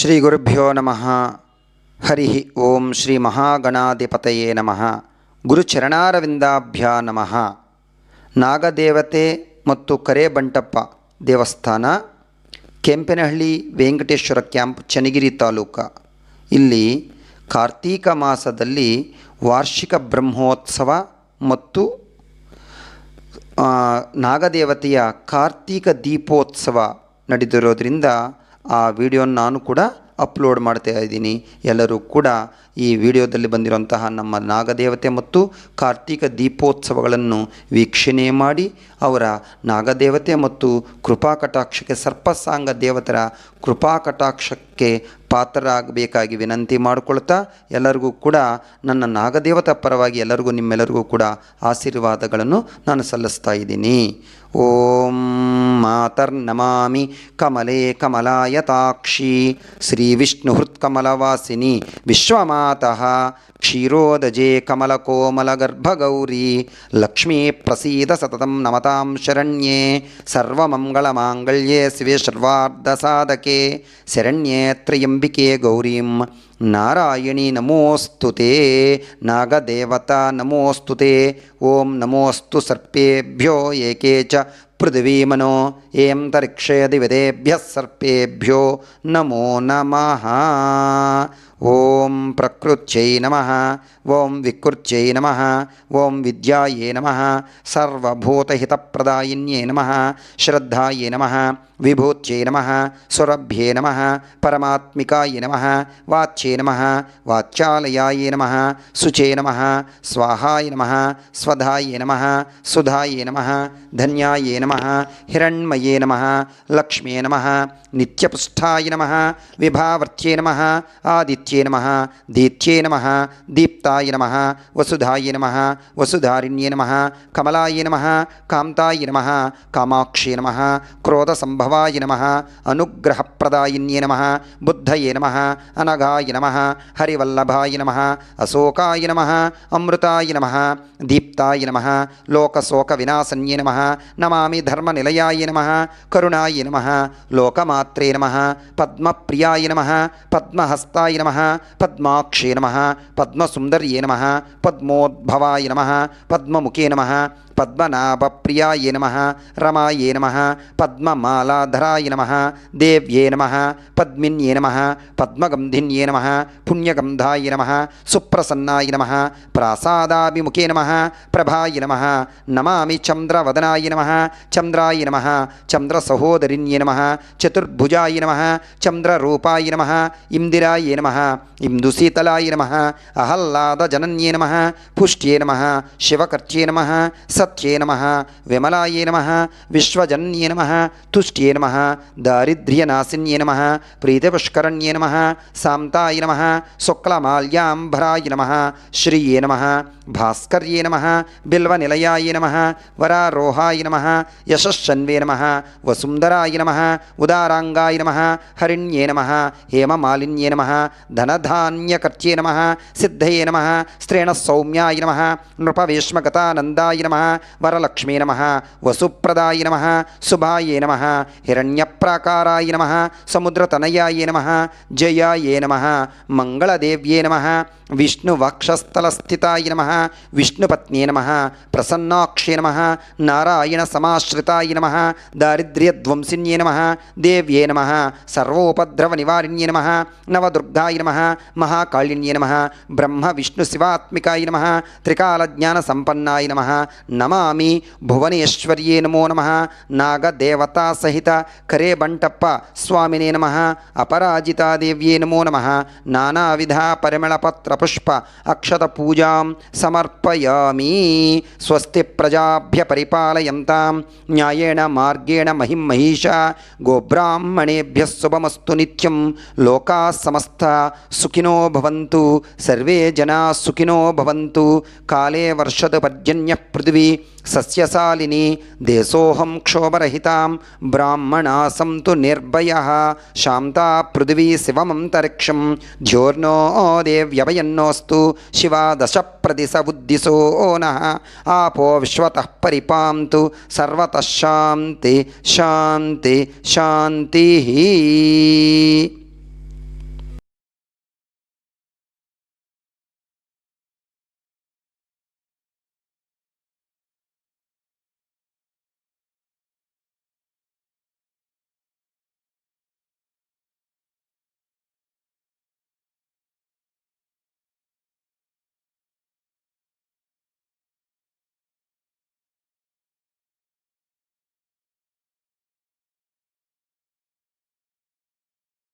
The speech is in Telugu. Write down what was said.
ಶ್ರೀ ಗುರುಭ್ಯೋ ನಮಃ ಹರಿ ಓಂ ಶ್ರೀ ಮಹಾಗಣಾಧಿಪತಯೇ ನಮಃ ಗುರುಚರಣಾರವಿಂದಾಭ್ಯ ನಮಃ ನಾಗದೇವತೆ ಮತ್ತು ಕರೆ ಬಂಟಪ್ಪ ದೇವಸ್ಥಾನ, ಕೆಂಪೇನಹಳ್ಳಿ ವೆಂಕಟೇಶ್ವರ ಕ್ಯಾಂಪ್, ಚನ್ನಗಿರಿ ತಾಲೂಕ. ಇಲ್ಲಿ ಕಾರ್ತೀಕ ಮಾಸದಲ್ಲಿ ವಾರ್ಷಿಕ ಬ್ರಹ್ಮೋತ್ಸವ ಮತ್ತು ನಾಗದೇವತೆಯ ಕಾರ್ತೀಕ ದೀಪೋತ್ಸವ ನಡೆದಿರೋದ್ರಿಂದ ಆ ವಿಡಿಯೋನ ನಾನು ಕೂಡ ಅಪ್ಲೋಡ್ ಮಾಡ್ತಾ ಇದ್ದೀನಿ. ಎಲ್ಲರೂ ಕೂಡ ಈ ವಿಡಿಯೋದಲ್ಲಿ ಬಂದಿರುವಂತಹ ನಮ್ಮ ನಾಗದೇವತೆ ಮತ್ತು ಕಾರ್ತೀಕ ದೀಪೋತ್ಸವಗಳನ್ನು ವೀಕ್ಷಣೆ ಮಾಡಿ, ಅವರ ನಾಗದೇವತೆ ಮತ್ತು ಕೃಪಾ ಕಟಾಕ್ಷಕ್ಕೆ ಸರ್ಪಸಾಂಗ ದೇವತರ ಕೃಪಾ ಕಟಾಕ್ಷಕ್ಕೆ ಪಾತ್ರರಾಗಬೇಕಾಗಿ ವಿನಂತಿ ಮಾಡಿಕೊಳ್ತಾ ಎಲ್ಲರಿಗೂ ಕೂಡ ನನ್ನ ನಾಗದೇವತ ಪರವಾಗಿ ಎಲ್ಲರಿಗೂ ನಿಮ್ಮೆಲ್ಲರಿಗೂ ಕೂಡ ಆಶೀರ್ವಾದಗಳನ್ನು ನಾನು ಸಲ್ಲಿಸ್ತಾ ಇದ್ದೀನಿ. ಓಂ ಮಾತರ್ ನಮಾಮಿ ಕಮಲೆ ಕಮಲಾಯತಾಕ್ಷಿ ಶ್ರೀ ವಿಷ್ಣು ಹೃತ್ಕಮಲವಾಸಿನಿ ವಿಶ್ವಮಾತಃ ಕ್ಷೀರೋದಜೆ ಕಮಲಕೋಮಲಗರ್ಭಗೌರಿ ಲಕ್ಷ್ಮೀ ಪ್ರಸೀದ ಸತತಂ ನಮತಾಂ ಶರಣ್ಯೇ ಸರ್ವಮಂಗಳಮಾಂಗಳ್ಯೆ ಶಿವೆ ಸರ್ವಾರ್ಧಸಾಧಕೆ ಶರಣ್ಯೇ ತ್ರಯಂಬಿಕೆ జగదంబికే గౌరీం నారాయణి నమోస్తు తే నాగదేవత నమోస్తు తే ఓం నమోస్తు సర్పేభ్యో ఏకే చ పృథివీమనో ఏం తరిక్షేది విదేభ్య సర్పేభ్యో నమో నమ ఓం ప్రకృత్యై నమ ఓం వికృత్యై నమ ఓం విద్యాయే నమ సర్వూతహితప్రదాయిన్యే నమ శ్రద్ధాయే నమ విభూత్యై నమ సురభ్యే నమ పరమాత్మికాయ నమ వాచ్యే నమ వాచాలయాయ నమ శుచే నమ స్వాహాయ నమ స్వధాయ నమ సుధాయ నమ ధన్యాయ నమ హిరణ్మయే నమ లక్ష్మే నమ నిత్యపుష్ఠాయ నమ విభావర్త్యే నమ ఆదిత్య దీత్యే నమ దీత్యే నమ దీప్తాయ నమ వసుధాయ నమ వసుధారిణ్య నమ కమలాయ నమ కాంతాయ నమ కామాక్షే నమ క్రోధసంభవాయ నమ అనుగ్రహప్రదాయ నమ బుద్ధయే నమ అనఘాయ నమ హరివల్లభాయ నమ అశోకాయ నమ అమృతాయ నమ దీప్తాయ నమ లోకశోక వినాశన్య నమ నమామి ధర్మనిలయాయ నమ కరుణాయ నమ లోకమాత్రే నమ పద్మప్రియాయ నమ పద్మహస్తాయ నమ పద్మాక్షే నమ పద్మసుందర్యే నమ పద్మోద్భవాయ నమ పద్మముఖే నమ పద్మనాభప్రియాయ నమ రమాయ నమ పద్మమాలాధరాయ నమ దేవ్యే నమ పద్మిన్యే నమ పద్మగంధిన్యే నమ పుణ్యగంధాయ నమ సుప్రసన్నాయ నమ ప్రాసాదాభిముఖే నమ ప్రభాయ నమ నమామి చంద్రవదనాయ నమ చంద్రాయ నమ చంద్రసహోదరిణ్యే నమ చతుర్భుజాయ నమ చంద్రరూపాయ నమ ఇందిరాయ నమ ఇందుశీతలాయ నమ అహల్లాదజనన్యే నమ పుష్ట్యే నమ శివకర్చే నమ సత్ సత్యే నమ విమలాయే నమ విశ్వజన్యే నమ తుష్ట్యే నమ దారిద్ర్యనాశిన్యే నమ ప్రీతిపుష్కరణ్యే నమ సాంతాయ నమ శుక్లమాల్యాంబరాయ నమ శ్రీయే నమ. భాస్కర్యే నమ బిల్వ నిలయాయ నమ వరారోహాయ నమ యశస్సన్వే నమ వసుంధరాయ నమ ఉదారాంగాయ నమ హరిణ్యే నమ హేమమాలిన్యే నమ ధనధాన్యకర్త్యే నమ సిద్ధయే నమ స్త్రేణ సౌమ్యాయ నమ నృపవేష్మగతానందాయ నమ వరలక్ష్మీ నమ వసుప్రదాయ నమ శుభాయే నమ హిరణ్యప్రాకారాయ నమ సముద్రతనయాయ నమ జయాయ నమ మంగళదేవ్యే నమ విష్ణువక్షస్థలస్థితాయ నమ విష్ణుపత్ని నమ ప్రసన్నాక్షే నమ నారాయణ సమాశ్రితాయ నమ దారిద్ర్యధ్వంసిన్యే నమ దేవ్యే నమ సర్వోపద్రవ నివారిణ్యే నమ నవదుర్గాయ నమ మహాకాళిణ్యే నమ బ్రహ్మ విష్ణు శివాత్మికాయ నమ త్రికాల జ్ఞాన సంపన్నాయ నమ నమామి భువనేశ్వర్యే నమో నమ నాగదేవతాసహిత కరే బంటప్ప స్వామినే నమ అపరాజితాదేవ్యే నమో నమ నానావిధ పరిమళపత్రపుష్ప అక్షత పూజాం సమర్పయామి. స్వస్తి ప్రజాభ్య పరిపాలయంతాం. న్యాయేణ మార్గేణ మహిం మహిష. గోబ్రాహ్మణేభ్య శుభమస్తు నిత్యం. లోకా సమస్త సుఖినో భవంతు. సర్వే జనా సుఖినో భవంతు. కాలే వర్షదు పర్జన్య పృథివీ. ಸಸ್ಯಸಾಲಿನಿ ದೇಶೋಹಂ ಕ್ಷೋಭರಹಿತಾಂ ಬ್ರಾಹ್ಮಣಾ ಸಂತು ನಿರ್ಭಯ ಶಾಂತಾ ಪೃಥ್ವೀ ಶಿವಮಂತರಿಕ್ಷಂ ಧ್ಯೋರ್ನೋ ದೇವ್ಯವಯನ್ನೋಸ್ತು ಶಿವ ದಶ ಪ್ರದಿಶ ಉದ್ದಿಸೋ ನಃ ಆಪೋ ವಿಶ್ವತಃ ಪರಿಪಾಂತು ಸರ್ವತಃ ಶಾಂತಿ ಶಾಂತಿ ಶಾಂತಿ